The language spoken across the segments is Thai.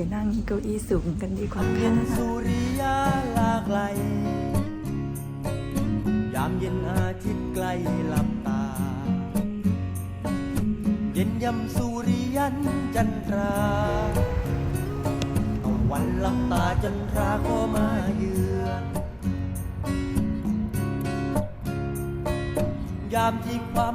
ไปนั่งเก้าอี้สูงกันดีกว่าเห็ค่ะนสุริยาลาไกลยามเย็นอาทิตย์ใกล้หลับตา เย็นยำสุริยันจันทราตะวันหลับตาจันทราก็มาเยือนยามที่ความ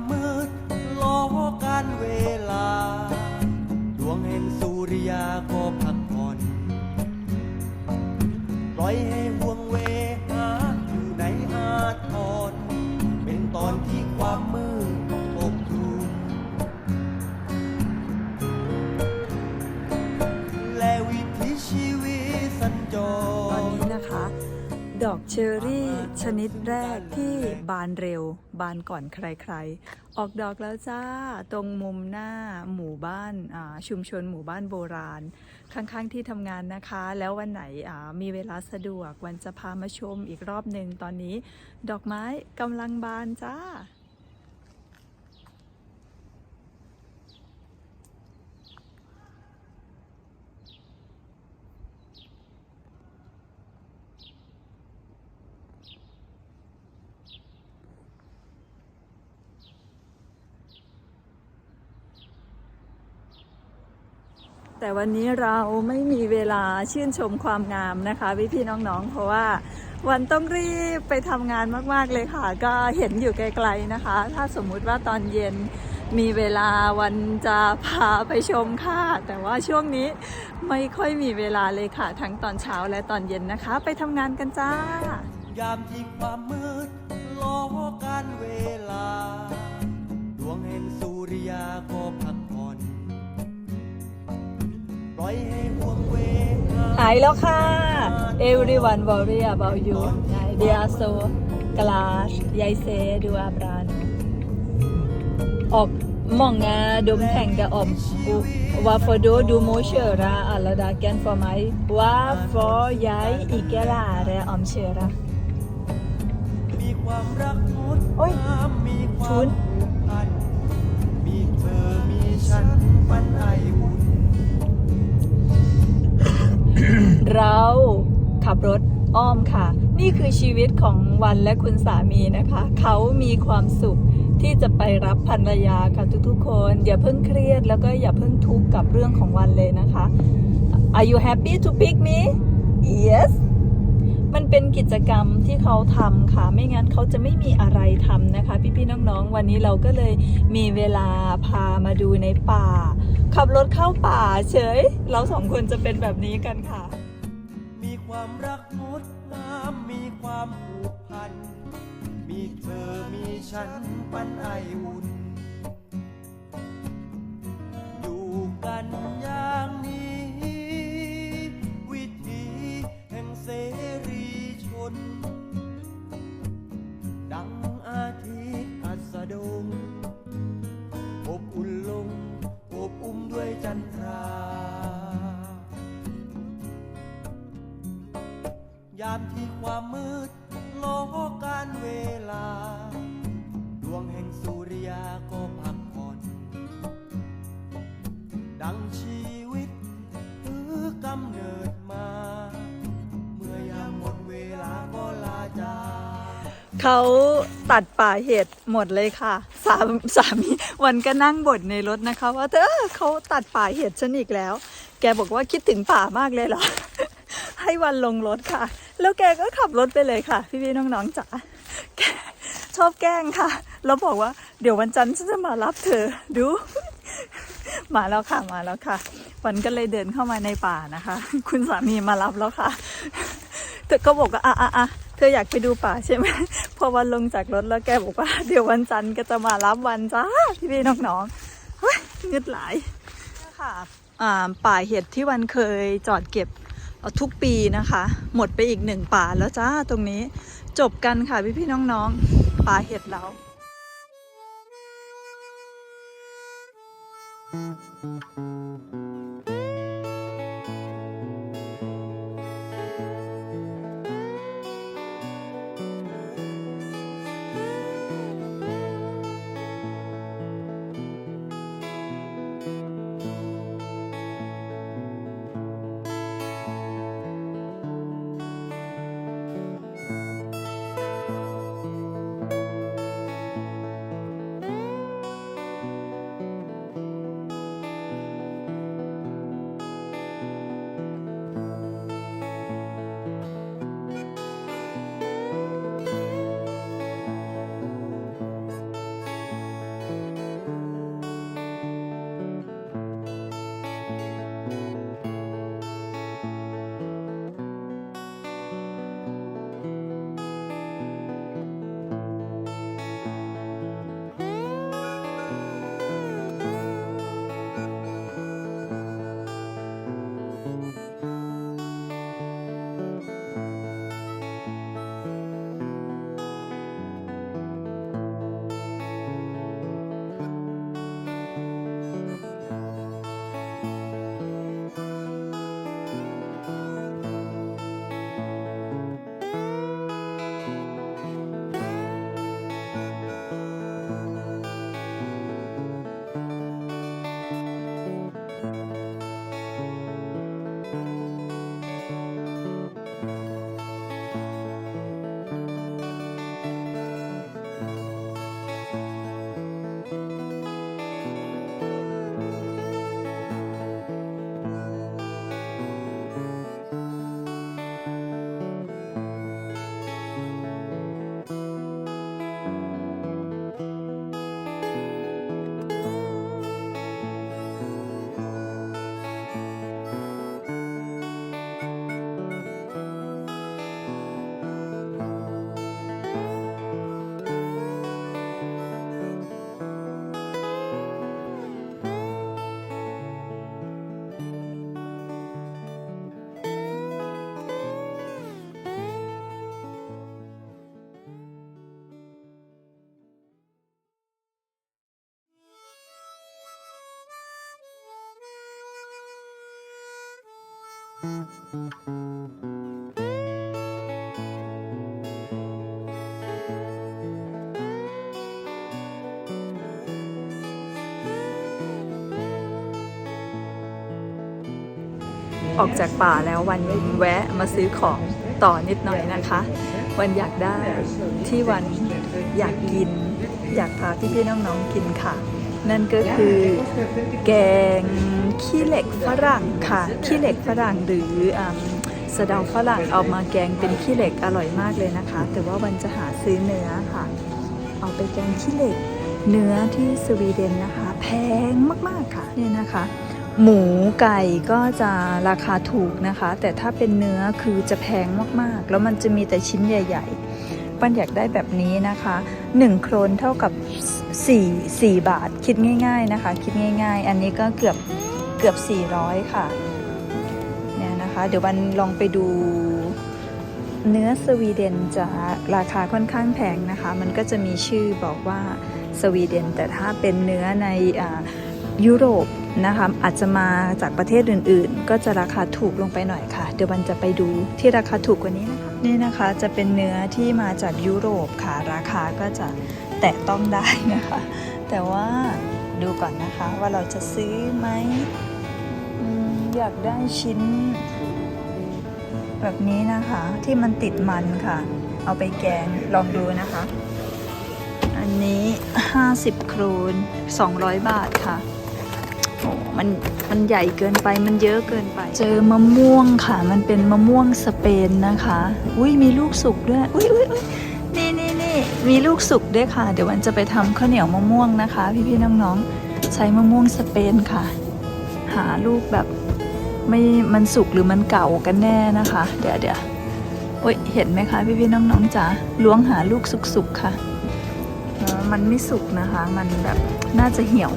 เชอรี่ชนิดแรกที่บานเร็ว บานก่อนใครๆ ออกดอกแล้วจ้า ตรงมุมหน้าหมู่บ้านชุมชนหมู่บ้านโบราณ ข้างๆที่ทำงานนะคะ แล้ววันไหนมีเวลาสะดวกวันจะพามาชมอีกรอบหนึ่งตอนนี้ ดอกไม้กำลังบานจ้า วันนี้เราไม่มีเวลาชื่นชมความงามนะคะพี่พี่ๆน้องๆ เพราะว่าวันต้องรีบไปทำงานมากๆเลยค่ะ ก็เห็นอยู่ไกลๆนะคะ ถ้าสมมุติว่าตอนเย็นมีเวลาวันจะพาไปชมค่ะ แต่ว่าช่วงนี้ไม่ค่อยมีเวลาเลยค่ะ ทั้งตอนเช้าและตอนเย็นนะคะ ไปทำงานกันจ้ายามที่ความมืดล้อการเวลา ดวงแห่งสุริยาก็พัก ห้ห่วงเวหาหายแล้วค่ะ everyone worry about you they are so glass ยายเซดูอาบรานออกมองงาดมแข่งกับออมว่าฟอโดดูโมเชอราอัลดาแกนฟอร์ไมว่าฟอยายอีกแกลาเรออมเชอรามีความรักงดโอ้ยงามมีคชุวามนผูกพันมีเธอมีฉันปันไออุ่น เราขับรถอ้อมค่ะ นี่คือชีวิตของวันและคุณสามีนะคะ เขามีความสุขที่จะไปรับภรรยาค่ะทุกๆคน อย่าเพิ่งเครียดแล้วก็อย่าเพิ่งทุกข์กับเรื่องของวันเลยนะคะ Are you happy to pick me Yes มันเป็นกิจกรรมที่เขาทำค่ะ ไม่งั้นเขาจะไม่มีอะไรทำนะคะ พี่ๆน้องๆ วันนี้เราก็เลยมีเวลาพามาดูในป่า ขับรถเข้าป่าเฉย เราสองคนจะเป็นแบบนี้กันค่ะ มีความรักงดงามมีความผูกพัน มีเธอมีฉันปันไออุ่นอยู่กันามที่ความมืดล้อการเวลา ดวงแห่งสุริยาก็พักผ่อน ดังชีวิตคือกำเนิดมา เมื่อยามหมดเวลาก็ลาจาเขาตัดป่าเห็ดหมดเลยค่ะ สามสามีวันก็นั่งบ่นในรถนะคะ ว่าเธอเขาตัดป่าเห็ดฉันอีกแล้ว แกบอกว่าคิดถึงป่ามากเลยเหรอ ให้วันลงรถค่ะ แล้วแกก็ขับรถไปเลยค่ะ พี่ๆน้องๆจ๋าแกชอบแกล้งค่ะ แล้วบอกว่าเดี๋ยววันจันทร์ฉันจะมารับเธอดู มาแล้วค่ะมาแล้วค่ะวันก็เลยเดินเข้ามาในป่านะคะ คุณสามีมารับแล้วค่ะเธอก็บอกว่าอะอะอะเธออยากไปดูป่าใช่ไหมพอวันลงจากรถแล้วแกบอกว่า เดี๋ยววันจันทร์ก็จะมารับวันจ้าพี่พี่ๆน้องๆเฮ้ยเงืดหลายค่ะอ่าป่าเห็ดที่วันเคยจอดเก็บ ทุกปีนะคะ หมดไปอีกหนึ่งป่าแล้วจ้าตรงนี้จบกันค่ะพี่พี่น้องๆป่าเห็ดเราย ออกจากป่าแล้ววันแวะมาซื้อของต่อนิดหน่อยนะคะ วันอยากได้ที่วันอยากกิน อยากพาพี่ๆน้องๆกินค่ะ นั่นก็คือแกง ขี้เหล็กฝรั่งค่ะ ขี้เหล็กฝรั่งหรือสะเดาฝรั่งเอามาแกงเป็นขี้เหล็กอร่อยมากเลยนะคะ แต่ว่าวันจะหาซื้อเนื้อค่ะ เอาไปแกงขี้เหล็ก เนื้อที่สวีเดนนะคะ แพงมากๆค่ะเนี่ยนะคะ หมูไก่ก็จะราคาถูกนะคะ แต่ถ้าเป็นเนื้อคือจะแพงมากๆ แล้วมันจะมีแต่ชิ้นใหญ่ ๆ ปั้นอยากได้แบบนี้นะคะ 1 โครนเท่ากับ 4 4 บาทคิดง่าย ๆนะคะ คิดง่าย ๆ อันนี้ก็เกือบ กือบ 400 ค่ะเนี่ยนะคะ เดี๋ยววันลองไปดูเนื้อสวีเดนจะราคาค่อนข้างแพงนะคะ มันก็จะมีชื่อบอกว่าสวีเดน แต่ถ้าเป็นเนื้อในอยุโรปนะคะอาจจะมาจากประเทศอื่นๆ ก็จะราคาถูกลงไปหน่อยค่ะ เดี๋ยววันจะไปดูที่ราคาถูกกว่านี้นะคะนี่นะคะจะเป็นเนื้อที่มาจากยุโรปค่ะ ราคาก็จะแตะต้องได้นะคะ แต่ว่าดูก่อนนะคะว่าเราจะซื้อไหม อยากได้ชิ้น แบบนี้นะคะที่มันติดมันค่ะ เอาไปแกงลองดูนะคะ อันนี้ 50 ครูน 200 บาทค่ะโอ้มันมันใหญ่เกินไปมันเยอะเกินไป เจอมะม่วงค่ะ มันเป็นมะม่วงสเปนนะคะ อุ้ยมีลูกสุกด้วย อุ้ยอุ้ยอุ้ยนี่นี่นี่มีลูกสุกด้วยค่ะ เดี๋ยววันจะไปทำข้าวเหนียวมะม่วงนะคะ พี่พี่น้องๆใช้มะม่วงสเปนค่ะ หาลูกแบบ ไม่มันสุกหรือมันเก่ากันแน่นะคะ เดี๋ยวเดี๋ยวโอ้ยเห็นไหมคะพี่พี่น้องๆจ๋าล้วงหาลูกสุกๆค่ะมันไม่สุกนะคะ มันแบบน่าจะเหี่ยว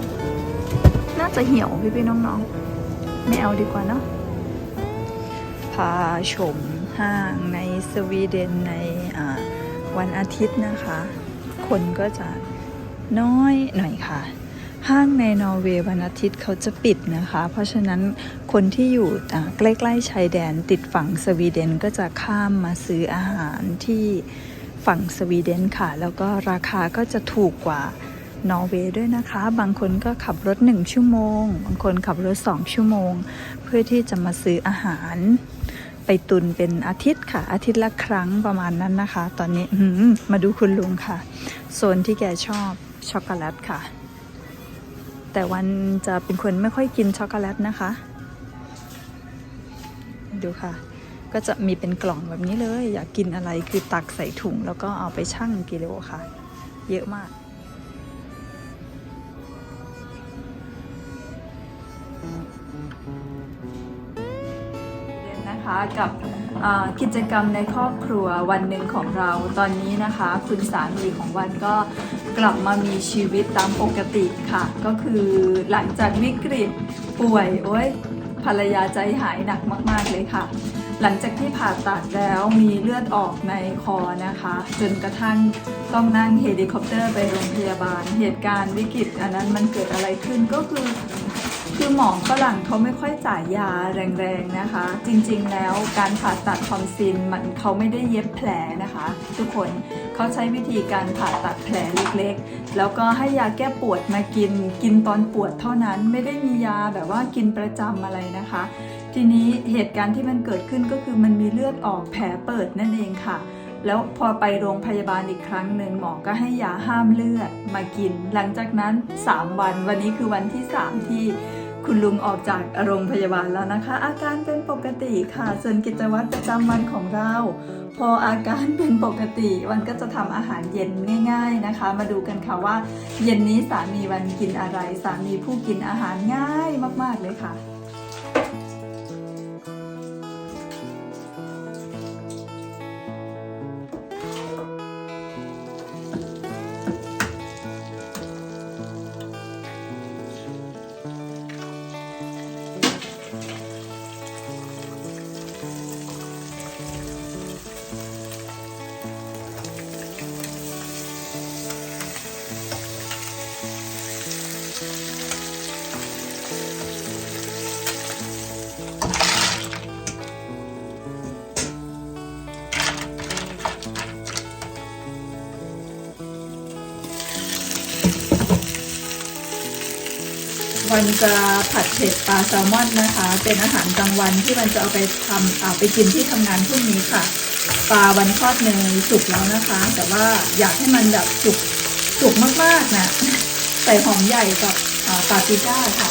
น่าจะเหี่ยวพี่พี่น้องๆไม่เอาดีกว่าเนาะพาชมห้างในสวีเดนในวันอาทิตย์นะคะ คนก็จะน้อยหน่อยค่ะ ห้างในนอร์เวย์วันอาทิตย์เขาจะปิดนะคะ เพราะฉะนั้นคนที่อยู่ใกล้ๆชายแดนติดฝั่งสวีเดนก็จะข้ามมาซื้ออาหารที่ฝั่งสวีเดนค่ะ แล้วก็ราคาก็จะถูกกว่านอร์เวย์ด้วยนะคะ บางคนก็ขับรถ 1 ชั่วโมง บางคนขับรถ 2 ชั่วโมง เพื่อที่จะมาซื้ออาหาร ไปตุนเป็นอาทิตย์ค่ะ อาทิตย์ละครั้งประมาณนั้นนะคะ ตอนนี้มาดูคุณลุงค่ะ โซนที่แกชอบช็อกโกแลตค่ะ แต่วันจะเป็นคนไม่ค่อยกินช็อกโกแลตนะคะ ดูค่ะ ก็จะมีเป็นกล่องแบบนี้เลย อยากกินอะไรคือตักใส่ถุง แล้วก็เอาไปชั่งกิโลค่ะ เยอะมากเรียนนะคะกับกิจกรรมในครอบครัววันหนึ่งของเราตอนนี้นะคะ คุณสามีของวันก็ กลับมามีชีวิตตามปกติค่ะ ก็คือหลังจากวิกฤตป่วยโอ้ยภรรยาใจหายหนักมาก ๆ เลยค่ะ หลังจากที่ผ่าตัดแล้วมีเลือดออกในคอนะคะ จนกระทั่งต้องนั่งเฮลิคอปเตอร์ไปโรงพยาบาล เหตุการณ์วิกฤตอันนั้นมันเกิดอะไรขึ้นก็คือคือหมอฝรั่งเขาไม่ค่อยจ่ายยาแรงๆนะคะ จริงๆแล้วการผ่าตัดทอมซินมันเขาไม่ได้เย็บแผลนะคะ ทุกคน เขาใช้วิธีการผ่าตัดแผลเล็กๆ แล้วก็ให้ยาแก้ปวดมากิน กินตอนปวดเท่านั้นไม่ได้มียาแบบว่ากินประจำอะไรนะคะ ทีนี้เหตุการณ์ที่มันเกิดขึ้นก็คือมันมีเลือดออกแผลเปิดนั่นเองค่ะแล้วพอไปโรงพยาบาลอีกครั้งหนึ่งหมอก็ให้ยาห้ามเลือดมากิน หลังจากนั้น 3 วันวันนี้คือวันที่ 3 ที่ คุณลุงออกจากโรงพยาบาลแล้วนะคะ อาการเป็นปกติค่ะ ส่วนกิจวัตรประจำวันของเรา พออาการเป็นปกติ วันก็จะทำอาหารเย็นง่าย ๆนะคะ มาดูกันค่ะว่า เย็นนี้สามีวันกินอะไร สามีผู้กินอาหารง่ายมากๆเลยค่ะ วันจะผัดเผ็ดปลาแซลมอนนะคะ เป็นอาหารกลางวันที่มันจะเอาไปทำเอาไปกินที่ทำงานพรุ่งนี้ค่ะ ปลาวันทอดเนยสุกแล้วนะคะ แต่ว่าอยากให้มันแบบสุกสุกมากๆนะใส่หอมใหญ่กับอ่าปาปริก้าค่ะ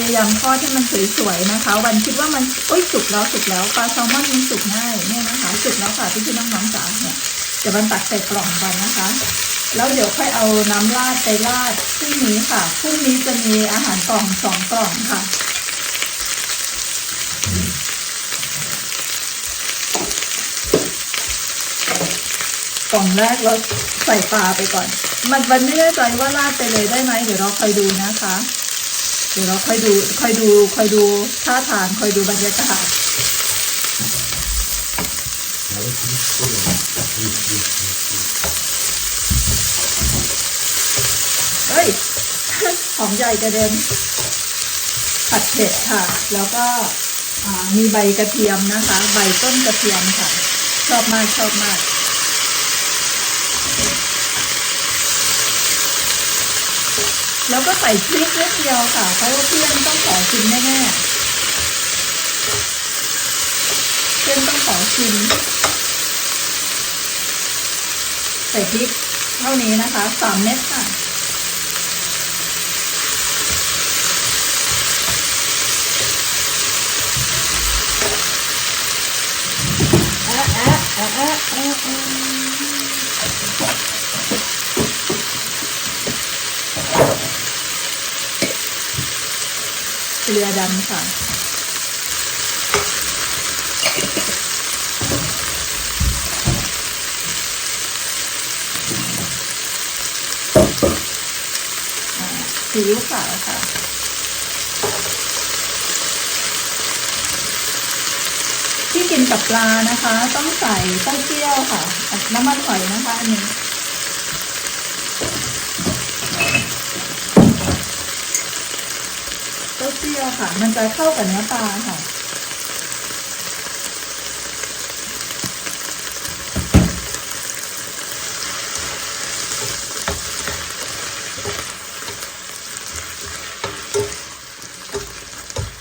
ยายามทอดให้มันสวยๆนะคะ วันคิดว่ามันโอ้ยสุกแล้วสุกแล้วปลาแซลมอนมันสุกง่ายเนี่ยนะคะสุกแล้วค่ะพี่พี่น้องๆจ๋าเนี่ยเดี๋ยวมันตักใส่กล่องกันนะคะ แล้วเดี๋ยวค่อยเอาน้ำราดไปราดพรุ่งนี้ค่ะพรุ่งนี้จะมีอาหารกล่องสองกล่องค่ะกล่องแรกเราใส่ปลาไปก่อน มันวันไม่แน่ใจว่าราดไปเลยได้ไหมเดี๋ยวเราคอยดูนะคะ เดี๋ยวเราค่อยดูค่อยดูค่อยดูท่าทางค่อยดูบรรยากาศเฮ้ยหอมใหญ่กระเด็นผัดเผ็ดค่ะ แล้วก็มีใบกระเทียมนะคะ ใบต้นกระเทียมค่ะ ชอบมากชอบมาก แล้วก็ใส่พริกเล็กเดียวค่ะ เพราะว่าเพื่อนต้องขอชิมแน่ๆเพื่อนต้องขอชิมใส่พริกเท่านี้นะคะสามเม็ดค่ะแอะแอะแอะแอะอะแอะ เกลือดำค่ะ ซีอิ๊วขาวค่ะที่กินกับปลานะคะ ต้องใส่เต้าเจี้ยวค่ะ น้ำมันหอยนะคะอันนี้เต้าเจี้ยว ค่ะ มันจะเข้ากับเนื้อปลาค่ะ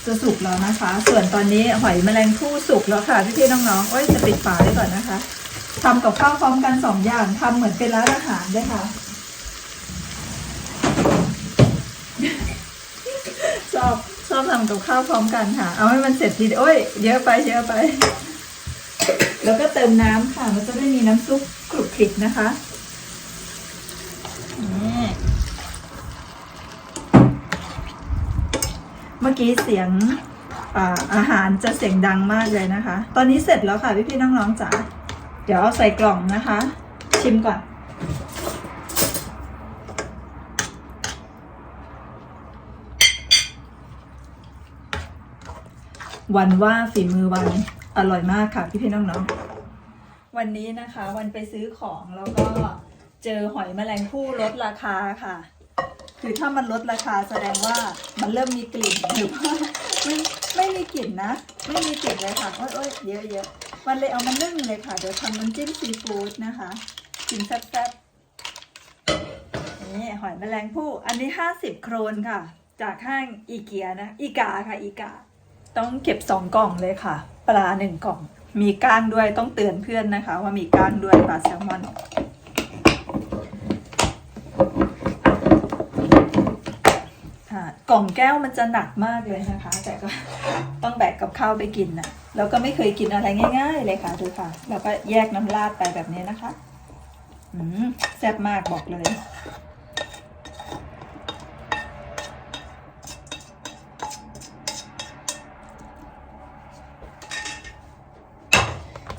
จะสุกแล้วนะคะ ส่วนตอนนี้หอยแมลงภู่สุกแล้วค่ะพี่ๆน้องๆโอ้ยจะปิดฝาไว้ก่อนนะคะทำกับข้าวพร้อมกันสองอย่างทำเหมือนเป็นร้านอาหารด้วยค่ะชอบ อบทำกับข้าวพร้อมกันค่ะ เอาให้มันเสร็จทีเดียวโอ้ย เยอะไปเยอะไป แล้วก็เติมน้ำค่ะ มันจะได้มีน้ำซุปกรุบกริบนะคะนี่เมื่อกี้เสียงอาอาหารจะเสียงดังมากเลยนะคะ ตอนนี้เสร็จแล้วค่ะพี่พี่น้องๆจ๋า เดี๋ยวเอาใส่กล่องนะคะ ชิมก่อน วันว่าฝีมือวันอร่อยมากค่ะพี่พี่ๆน้องๆ วันนี้นะคะวันไปซื้อของแล้วก็เจอหอยแมลงภู่ลดราคาค่ะ คือถ้ามันลดราคาแสดงว่ามันเริ่มมีกลิ่นหรือว่าไม่ไม่มีกลิ่นนะ ไม่มีกลิ่นเลยค่ะโอ้ยโอ้ยเยอะเยอะมันเลยเอามานึ่งเลยค่ะ เดี๋ยวทำน้ำจิ้มซีฟู้ดนะคะกินแซ่บๆนี่หอยแมลงภู่อันนี้ 50 โครนค่ะ จากห้างอีเกียนะอีกาค่ะอีกา ต้องเก็บสองกล่องเลยค่ะ ปลาหนึ่งกล่อง มีก้างด้วยต้องเตือนเพื่อนนะคะ ว่ามีก้างด้วยปลาแซลมอนกล่องแก้วมันจะหนักมากเลยนะคะ แต่ก็ต้องแบกกับข้าวไปกินนะแล้วก็ไม่เคยกินอะไรง่าย ๆ เลยค่ะดูค่ะ แล้วก็แยกน้ำราดไปแบบนี้นะคะ อืมแซ่บมากบอกเลย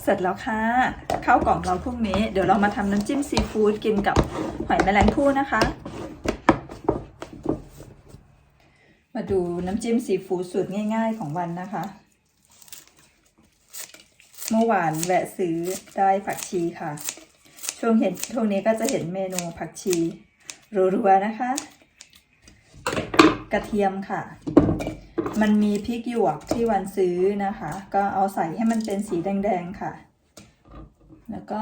เสร็จแล้วค่ะข้าวกล่องเราพรุ่งนี้ เดี๋ยวเรามาทำน้ำจิ้มซีฟู้ดกินกับหอยแมลงภู่นะคะ มาดูน้ำจิ้มซีฟู้ดสูตรง่าย ๆ ของวันนะคะ เมื่อวานแวะซื้อได้ผักชีค่ะ ช่วงเห็นช่วงนี้ก็จะเห็นเมนูผักชีรัวๆนะคะ กระเทียมค่ะ มันมีพริกหยวกที่วันซื้อนะคะ ก็เอาใส่ให้มันเป็นสีแดงๆค่ะ แล้วก็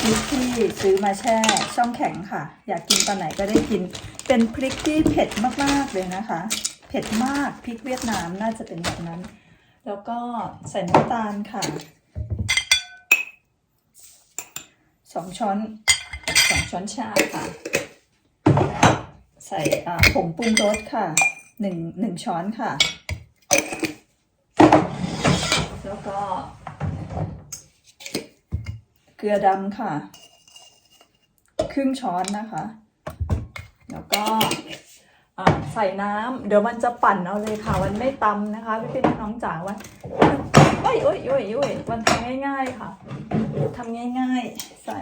พริกที่ซื้อมาแช่ช่องแข็งค่ะ อยากกินตอนไหนก็ได้กิน เป็นพริกที่เผ็ดมากๆเลยนะคะ เผ็ดมากพริกเวียดนามน่าจะเป็นแบบนั้น แล้วก็ใส่น้ำตาลค่ะสองช้อนสองช้อนชาค่ะ ใส่ผงปรุงรสค่ะ หนึ่งหนึ่งช้อนค่ะ แล้วก็ เกลือดำค่ะ ครึ่งช้อนนะคะ แล้วก็ใส่น้ำเดี๋ยวมันจะปั่นเอาเลยค่ะ มันไม่ตำนะคะพี่พี่ๆน้องจ๋าวันโอ้ยโอ้ยโอ้ยโอ้ยวันทำง่ายๆค่ะทำง่ายๆ ใส่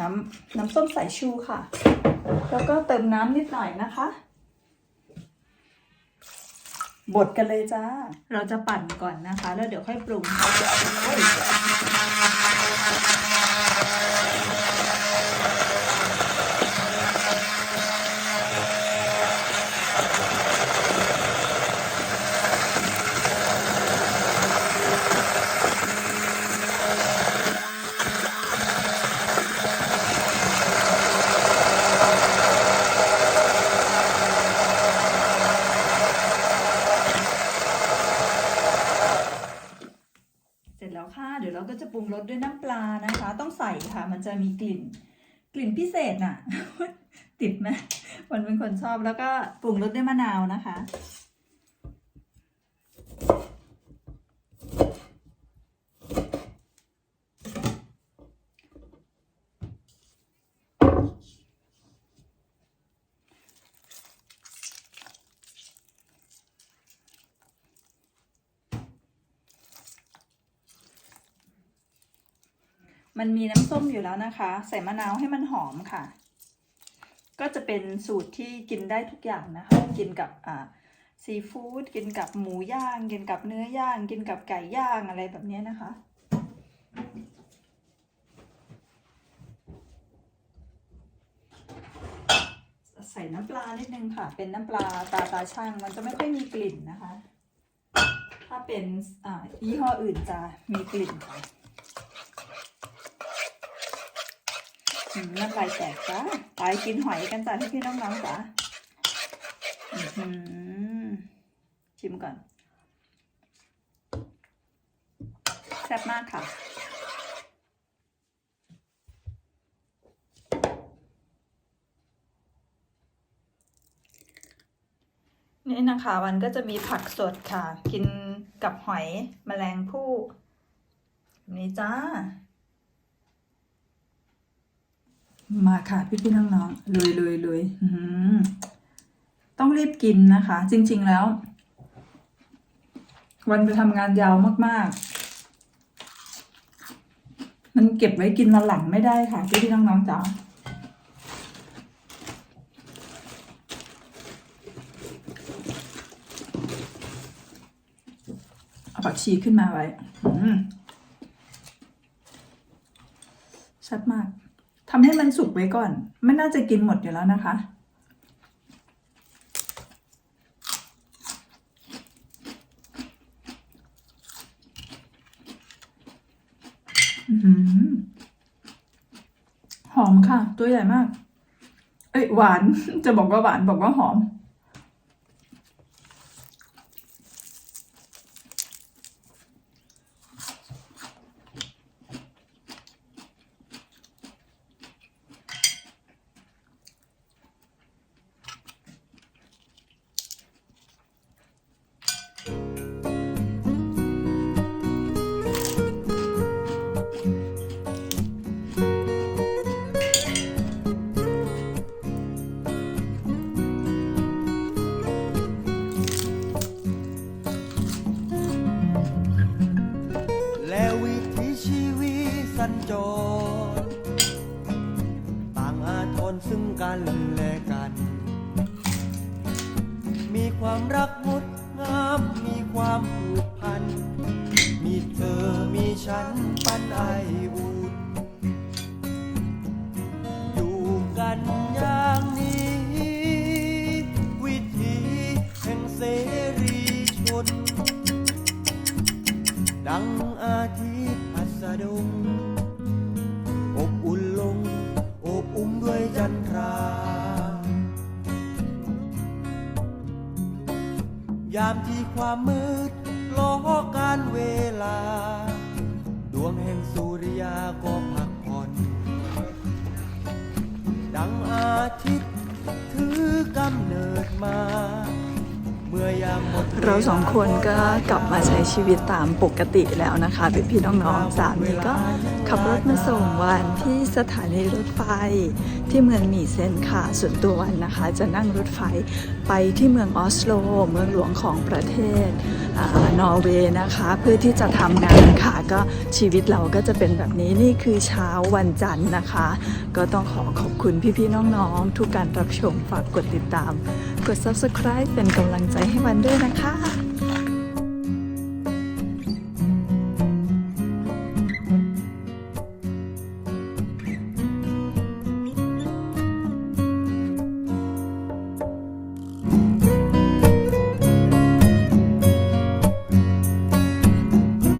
น้ำน้ำส้มสายชูค่ะ แล้วก็เติมน้ำนิดหน่อยนะคะ บดกันเลยจ้า เราจะปั่นก่อนนะคะ แล้วเดี๋ยวค่อยปรุงโอ้ยเสร็จแล้วค่ะ เดี๋ยวเราก็จะป รสด้วยน้ำปลานะคะ ต้องใส่ค่ะ มันจะมีกลิ่น กลิ่นพิเศษน่ะ ติดไหมวันเป็นคนชอบแล้วก็ปรุงรสด้วยมะนาวนะคะ มันมีน้ำส้มอยู่แล้วนะคะ ใส่มะนาวให้มันหอมค่ะ ก็จะเป็นสูตรที่กินได้ทุกอย่างนะคะ กินกับอ่าซีฟู้ดกินกับหมูย่าง กินกับเนื้อย่างกินกับไก่ย่างอะไรแบบนี้นะคะ ใส่น้ำปลานิดนึงค่ะ เป็นน้ำปลาตาตาช่างมันจะไม่ค่อยมีกลิ่นนะคะ ถ้าเป็นอ่ายี่ห้ออื่นจะมีกลิ่นค่ะ อืม น้ำลายแตกจ้าไปกินหอยกันจ้ะพี่พี่ๆน้องๆจ้ะอื้อหือชิมก่อน แซ่บมากค่ะนี่นะคะวันก็จะมีผักสดค่ะ กินกับหอยแมลงภู่นี่จ้า มาค่ะ พี่พี่ๆน้องๆเลยเลยเลยต้องรีบกินนะคะ จริง ๆแล้ว วันไปทำงานยาวมาก ๆ มันเก็บไว้กินมาหลังไม่ได้ค่ะ พี่พี่ๆน้องๆจ๋าเอาผักชีขึ้นมาไว้ชัดมากำให้มันสุกไว้ก่อน ไม่น่าจะกินหมดอยู่แล้วนะคะ หอหอมค่ะ ตัวใหญ่มาก เอ้ยหวาน จะบอกว่าหวานบอกว่าหอม ฉัน ชีวิตตามปกติแล้วนะคะพี่พี่ๆน้องๆสามีก็ขับรถมาส่งวันที่สถานีรถไฟที่เมืองหมีเซนค่ะ ส่วนตัววันนะคะ จะนั่งรถไฟไปที่เมืองออสโล เมืองหลวงของประเทศอนอร์เวย์นะคะ เพื่อที่จะทำงานค่ะ ก็ชีวิตเราก็จะเป็นแบบนี้นี่คือเช้าวันจันทร์นะคะ ก็ต้องขอขอบคุณพี่ๆน้องๆ ทุกการรับชมฝากกดติดตาม กด subscribe เป็นกำลังใจให้วันด้วยนะคะ